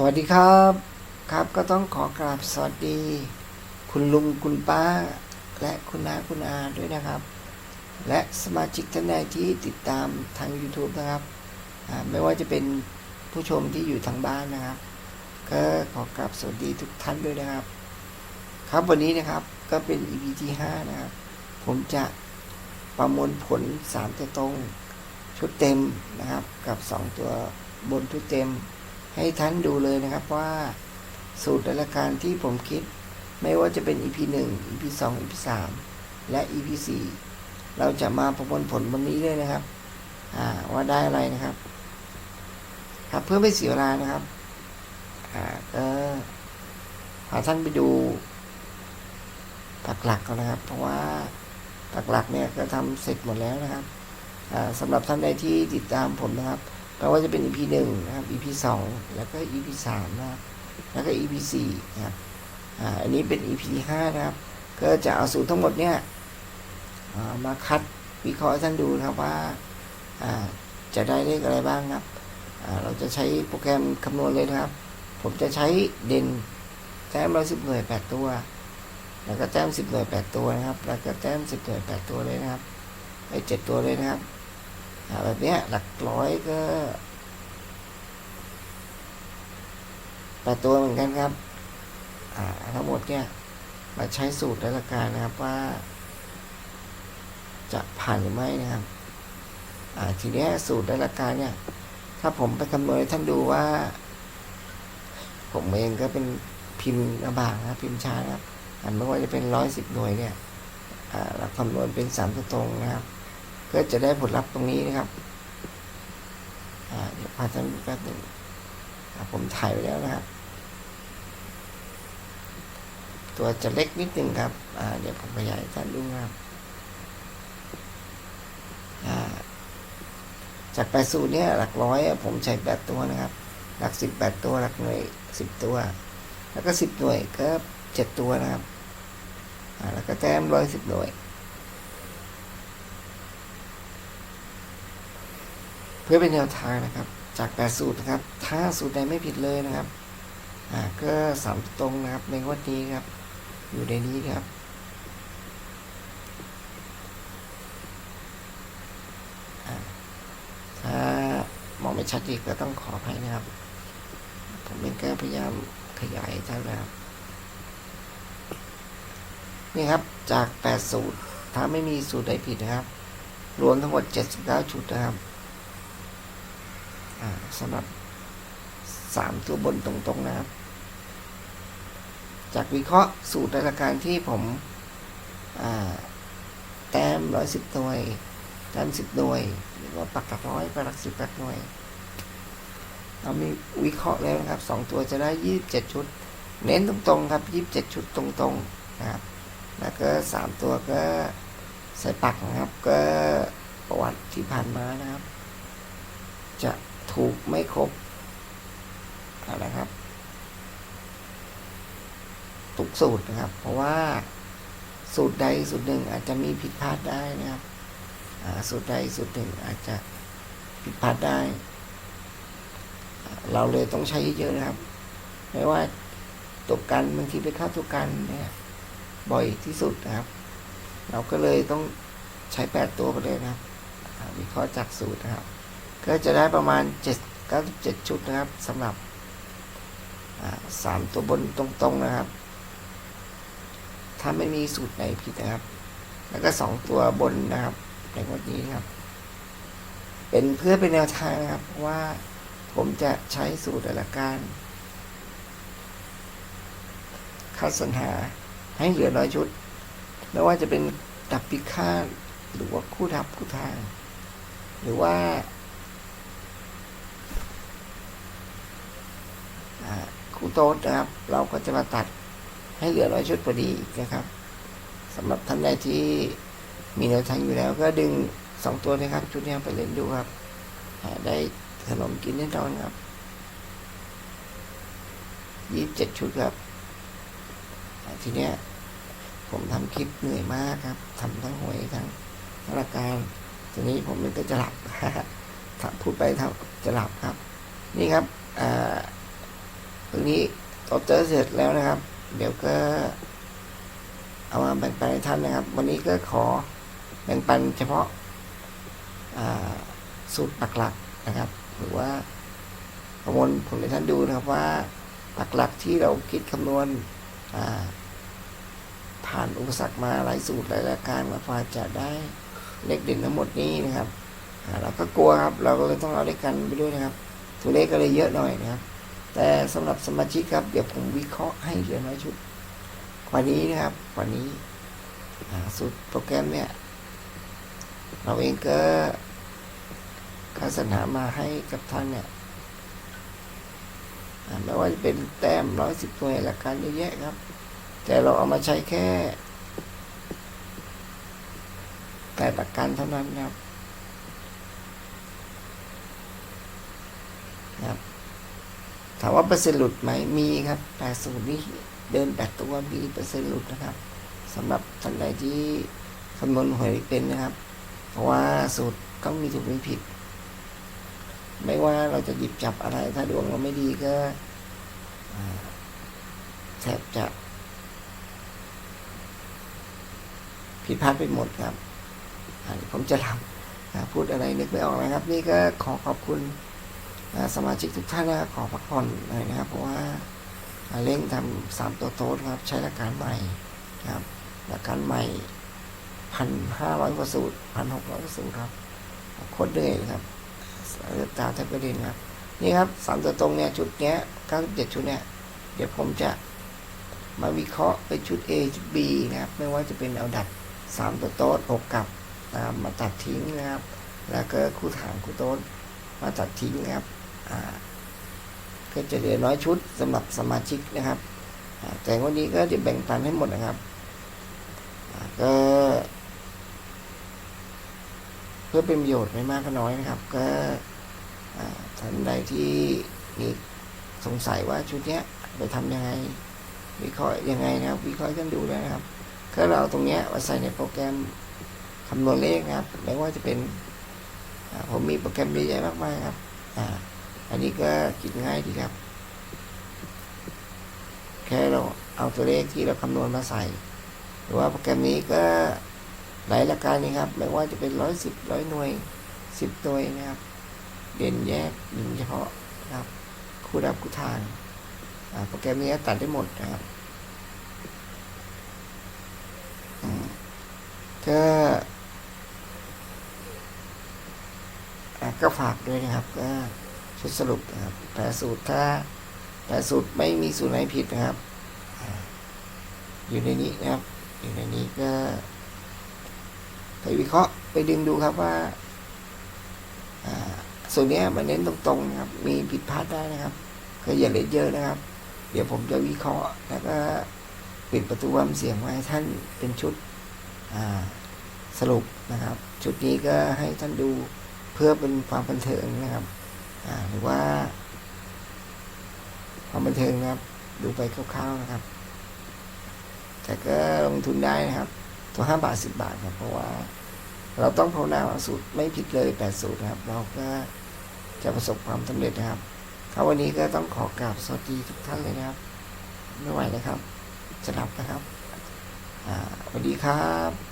สวัสดีครับครับก็ต้องขอกราบสวัสดี คุณลุงคุณป้า และคุณน้าคุณอาด้วยนะครับ และสมาชิกท่านใดที่ติดตามทาง YouTube นะครับไม่ว่าจะเป็นผู้ชมที่อยู่ทางบ้านนะครับ ก็ขอกราบสวัสดีทุกท่านด้วยนะครับ ครับวันนี้นะครับก็เป็น EP ที่5นะครับ ผมจะประมวลผล3ตัวตรงชุดเต็มนะครับ กับ 2 ตัวบนชุดเต็ม ให้ท่านดูเลยนะครับว่าสูตรแต่ละการที่ผมคิด ไม่ว่าจะเป็น EP 1 EP 2 EP 3และ EP 4เราจะมาประมวลผลวันนี้เลยนะครับว่าได้อะไรนะครับ ครับเพื่อไม่เสียเวลานะครับอ่าก็พาท่านไปดูปักหลักก่อนนะครับ เพราะว่าปักหลักเนี่ยก็ทำเสร็จหมดแล้วนะครับสำหรับท่านใดที่ติดตามผมนะครับ ไม่ว่าจะเป็น EP หนึ่งนะครับ EP สองแล้วก็ EP สามนะครับแล้วก็ EP สี่นะครับอ่าอันนี้เป็น EP ห้านะครับ ก็จะเอาสูตรทั้งหมดเนี่ยามาคัดวิเคราะห์ท่านดูนะครับว่าอ่าจะได้เลขอะไรบ้างครับอ่าเราจะใช้โปรแกรมคำนวณเลยนะครับ ผมจะใช้เด่นแต้มร้อยสิบหน่วยแปดตัว แล้วก็แต้มสิบหน่วยแปดตัวนะครับ แล้วก็แต้มสิบหน่วยแปดตัวเลยนะครับไอ้เจ็ดตัวเลยนะครับ แบบเนี้ยหลักร้อยก็แปดตัวเหมือนกันครับทั้งหมดเนี่ยมาใช้สูตรและหลักการนะครับว่า จะผ่านหรือไม่นะครับทีนี้สูตรและหลักการเนี่ย ถ้าผมไปคำนวณให้ท่านดูว่า ผมเองก็เป็นพิมพ์ลำบากนะพิมพ์ช้านะครับอันไม่ว่าจะเป็นร้อยสิบหน่วยเนี่ยเราคำนวณเป็นสามตัวตรงนะครับ ก็จะได้ผลลัพธ์ตรงนี้นะครับเดี๋ยวพาท่านแป๊บหนึ่งผมถ่ายไว้แล้วนะครับ ตัวจะเล็กนิดนึงครับเดี๋ยวผมขยายให้ท่านดูนะครับจากแปดสูตรเนี่ยหลักร้อยผมใช้แปดตัวนะครับ หลักสิบแปดตัวหลักหน่วยสิบตัว แล้วก็สิบหน่วยก็เจ็ดตัวนะครับแล้วก็แต้มร้อยสิบหน่วย พื่อเป็นแนวทางนะครับ จากแปดสูตรนะครับ ถ้าสูตรใดไม่ผิดเลยนะครับอ่าก็สามตรงนะครับในวันนี้ครับ อยู่ในนี้ครับถ้ามองไม่ชัดอีกก็ต้องขออภัยนะครับ ผมเองก็พยายามขยายท่านนะครับนี่ครับจากแปดสูตร ถ้าไม่มีสูตรใดผิดนะครับ รวมทั้งหมดเจ็ดสิบเก้าชุดนะครับ สำหรับสามตัวบนตรงๆนะครับ จากวิเคราะห์สูตรราการที่ผมแต้มร้อยสิบหน่วยแต้มสิบหน่วยหรือว่าปักหลักร้อยปักหลักสิบปักหน่วยเรามีวิเคราะห์แล้วนะครับสองตัวจะได้ยี่สิบเจ็ดชุด เน้นตรงๆครับยี่สิบเจ็ดชุดตรงๆนะครับ แล้วก็สามตัวก็ใส่ปักนะครับ ก็ประวัติที่ผ่านมานะครับ ถูกไม่ครบนะครับทุกสูตรนะครับ เพราะว่าสูตรใดสูตรหนึ่งอาจจะมีผิดพลาดได้นะครับสูตรใดสูตรหนึ่งอาจจะผิดพลาดได้ เราเลยต้องใช้เยอะนะครับ ไม่ว่าตัวกันบางทีไปเข้าตัวกันเนี่ยบ่อยที่สุดนะครับ เราก็เลยต้องใช้แปดตัวไปเลยนะครับอ่าวิเคราะห์จากสูตรนะครับ ก็จะได้ประมาณเจ็ดเก้าเจ็ดชุดนะครับสำหรับสามตัวบนตรงๆนะครับ ถ้าไม่มีสูตรไหนผิดนะครับ แล้วก็สองตัวบนนะครับในวันนี้นครับ เป็นเพื่อเป็นแนวทางนะครับว่าผมจะใช้สูตรหลักการคัดสรรหาให้เหลือน้อยชุด ไม่ว่าจะเป็นดับพิฆาตหรือว่าคู่ทับคู่ทาง หรือว่าอ่า คู่โต๊ดนะครับ เราก็จะมาตัดให้เหลือร้อยชุดพอดีนะครับสำหรับท่านใดที่มีแนวทางอยู่แล้ว ก็ดึงสองตัวนะครับ ชุดนี้ไปเล่นดูครับได้ขนมกินแน่นอนครับยี่สิบเจ็ดชุดครับทีเนี้ยผมทำคลิปเหนื่อยมากครับทำทั้งหวยทั้งธุรการทีนี้ผมมันก็จะหลับถ้าพูดไปทำจะหลับครับ นี่ครับอ่า ตรงนี้ตอเตอร์เสร็จแล้วนะครับ เดี๋ยวก็เอามาแบ่งปันให้ท่านนะครับ วันนี้ก็ขอแบ่งปันเฉพาะสูตรหลักๆนะครับ หรือว่าประมวลผลให้ท่านดูนะครับว่าหลักๆที่เราคิดคำนวณผ่านอุปสรรคมาหลายสูตรหลายรายการว่าพอจะได้เลขเด่นทั้งหมดนี้นะครับเราก็กลัวครับ เราก็เลยต้องเอาเลขกันไปด้วยนะครับ ตัวเลขก็เลยเยอะหน่อยนะครับ แต่สำหรับสมาชิกครับเดี๋ยวผมวิเคราะห์ให้เหลือน้อยชุดกว่านี้นะครับกว่านี้สูตรโปรแกรมเนี่ย เราเองก็ก็สรรหามาให้กับท่านเนี่ยไม่ว่าจะเป็นแต้มร้อยสิบหน่วหลักการเยอะแยะครับ แต่เราเอามาใช้แค่ แต่หลักการเท่านั้นครับ ถามว่าเปอร์เซ็นต์หลุดไหมมีครับแปดสูตรนี้เดินแปดตัวมีเปอร์เซ็นต์หลุดนะครับสำหรับท่านใดที่คำนวณหวยเป็นนะครับ เพราะว่าสูตรต้องมีถูกมีผิด ไม่ว่าเราจะหยิบจับอะไร ถ้าดวงเราไม่ดีก็แทบจะผิดพลาดไปหมดครับผมจะทำพูดอะไรนึกไม่ออกนะครับ นี่ก็ขอขอบคุณ สมาชิกทุกท่านนะขอพักผ่อนหน่อยนะครับ เพราะว่าเร่งทำสามตัวโต๊ดครับ ใช้หลักการใหม่ครับหลักการใหม่พันห้าร้อยกว่าสูตรพันหกร้อยกว่าสูตรครับโคตรเหนื่อยครับเลือดตาแทบกระเด็นครับ นี่ครับสามตัวตรงเนี่ยชุดเนี้ยเก้าสิบเจ็ดชุดเนี่ยเดี๋ยวผมจะมาวิเคราะห์เป็นชุด A ชุด B นะครับ ไม่ว่าจะเป็นเอาดัดสามตัวโต๊ดหกกับนะครับมาตัดทิ้งนะครับ แล้วก็คู่ฐานคู่โต๊ด มาตัดทิ้งนะครับก็จะเหลือน้อยชุดสำหรับสมาชิกนะครับแต่วันนี้ก็จะแบ่งปันให้หมดนะครับก็เพื่อเป็นประโยชน์ไม่มากก็น้อยนะครับ ก็ท่านใดที่มีสงสัยว่าชุดเนี้ยไปทำยังไง วิเคราะห์ยังไงนะครับวิเคราะห์กันดูได้นะครับก็เราตรงเนี้ยมาใส่ในโปรแกรมคำนวณเลขนะครับไม่ว่าจะเป็น ผมมีโปรแกรมเยอะแยะมากมายครับอ่าอันนี้ก็คิดง่ายดีครับ แค่เราเอาตัวเลขที่เราคำนวณมาใส่ หรือว่าโปรแกรมนี้ก็หลายรายการนี้ครับ ไม่ว่าจะเป็นร้อยสิบร้อยหน่วยสิบตัวนะครับ เด่นแยกหนึ่งเฉพาะนะครับคู่ดับคู่ทางโปรแกรมนี้ตัดได้หมดนะครับก็อ่า ก็ฝากด้วยนะครับ ก็ชุดสรุปนะครับแต่สูตรถ้าแต่สูตรไม่มีสูตรไหนผิดนะครับ อยู่ในนี้นะครับ อยู่ในนี้ก็ไปวิเคราะห์ไปดึงดูครับว่าส่วนนี้มันเน้นตรงๆนะครับ มีผิดพลาดได้นะครับก็อย่าเล่นเยอะนะครับ เดี๋ยวผมจะวิเคราะห์แล้วก็ปิดประตูความเสี่ยงไว้ให้ท่านเป็นชุดสรุปนะครับ ชุดนี้ก็ให้ท่านดู พื่อเป็นความบันเทิงนะครับหรือว่า ความบันเทิงนะครับ ดูไปคร่าวๆนะครับ แต่ก็ลงทุนได้นะครับ ตัวห้าบาทสิบบาทครับ เพราะว่า เราต้องภาวนาสูตรไม่ผิดเลยแปดสูตรนะครับ เราก็จะประสบความสำเร็จนะครับครับวันนี้ก็ต้องขอกราบสวัสดีทุกท่านเลยนะครับ ไม่ไหวนะครับจะรับนะครับสวัสดีครับ